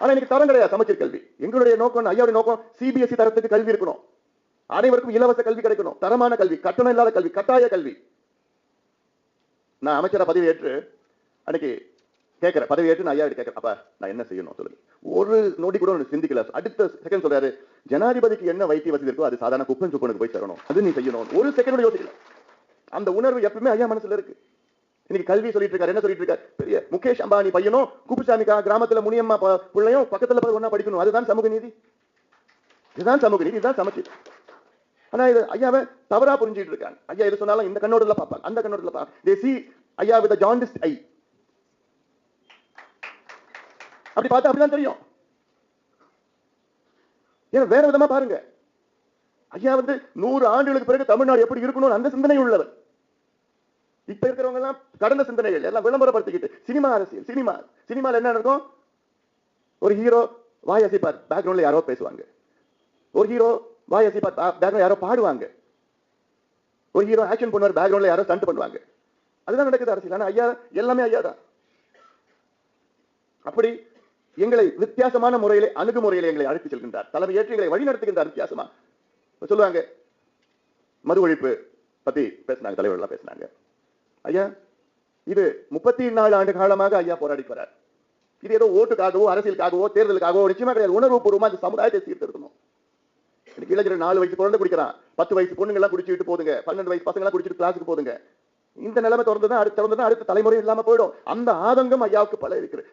ஆனா இன்னைக்கு தரம் கிடையாது சமச்சீர் கல்வி. எங்களுடைய நோக்கம் ஐயாவுடைய நோக்கம் சிபிஎஸ்சி தரத்துக்கு கல்வி இருக்கணும். அனைவருக்கும் இலவச கல்வி கிடைக்கணும். தரமான கல்வி கட்டணம் இல்லாத கல்வி கட்டாய கல்வி. நான் அமைச்சரை பதவி ஏற்று அன்னைக்கு கேட்கிறேன். பதவி ஏற்று நான் ஐயா கேட்கிறேன். அப்ப நான் என்ன செய்யணும் சொல்லுங்க. ஒரு நொடி கூட ஒன்று சிந்திக்கல. அடுத்த செகண்ட் சொல்றாரு ஜனாதிபதிக்கு என்ன வைத்திய வசதி இருக்கோ அது சாதாரண குப்பன் சுப்பனுக்கு போய் தரணும் அது நீ செய்யணும். ஒரு செகண்ட் யோசிக்கல. அந்த உணர்வு எப்பவுமே ஐயா மனசுல இருக்கு. இன்னைக்கு கல்வி சொல்லிட்டு இருக்காரு என்ன சொல்லிட்டு இருக்காரு பெரிய முகேஷ் அம்பானி பையனும் குப்புசாமி கிராமத்துல முனியம்மா பிள்ளையும் பக்கத்துல போய் ஒண்ணா படிக்கணும். அதுதான் சமூக நீதி. இதுதான் சமூக நீதி இதுதான் சமச்சீர். ஆனா இது ஐயாவை தவறா புரிஞ்சுட்டு இருக்காங்க ஐயா இது சொன்னாலும் இந்த கண்ணோடல பார்ப்பாங்க. அந்த கண்ணோடல பார்ப்பாங்க. தேசி ஐயா வித் ஜாண்டிஸ்ட் ஐ அப்படி பார்த்தா அப்படிதான் தெரியும். ஏன் வேற விதமா பாருங்க. ஐயா வந்து நூறு ஆண்டுகளுக்கு பிறகு தமிழ்நாடு எப்படி இருக்கணும்னு அந்த சிந்தனை உள்ளவர். இப்ப இருக்கிறவங்க எல்லாம் கடந்த சிந்தனைகள் எல்லாம் விளம்பரப்படுத்திக்கிட்டு சினிமா அரசியல் சினிமா சினிமால என்ன நடக்கும்? ஒரு ஹீரோ வாய் அசைப்பார் பேக்ரவுண்ட்ல யாரோ பேசுவாங்க. ஒரு ஹீரோ வாய் அசைப்பார் பேக்ரவுண்ட் யாரோ பாடுவாங்க. ஒரு ஹீரோ ஆக்ஷன் பண்ணுவார் பேக்ரவுண்ட்ல யாரோ ஸ்டண்ட் பண்ணுவாங்க. அதுதான் நடக்குது அரசியல். ஆனா ஐயா எல்லாமே ஐயா தான். அப்படி எங்களை வித்தியாசமான முறையிலே அணுகுமுறையில எங்களை அழைத்து செல்கின்றார். தலைமை ஏற்று எங்களை வழி நடத்துகின்றார் வித்தியாசமா சொல்லுவாங்க மது ஒழிப்பு பத்தி பேசினாங்க தலைவர்கள்லாம் பேசினாங்க. ஐயா இது முப்பத்தி நாலு ஆண்டு காலமாக ஐயா போராடி போறார் இது ஏதோ ஓட்டுக்காகவோ அரசியலுக்காகவோ தேர்தலுக்காகவோ நிச்சயமா கிடையாது உணர்வு பூர்வமா இந்த சமுதாயத்தை சீர்திருத்தணும். எனக்கு இளைஞர் நாலு வயசு குழந்தை குடிக்கிறான். பத்து வயசு பொண்ணுங்க எல்லாம் குடிச்சிட்டு போதுங்க. பன்னெண்டு வயசு பசங்க எல்லாம் குடிச்சிட்டு கிளாஸுக்கு போதுங்க. இந்த நிலைமை தொடர்ந்து அடுத்து தொடர்ந்து அடுத்த தலைமுறை இல்லாம போயிடும். அந்த ஆதங்கம் ஐயாவுக்கு பல இருக்குது.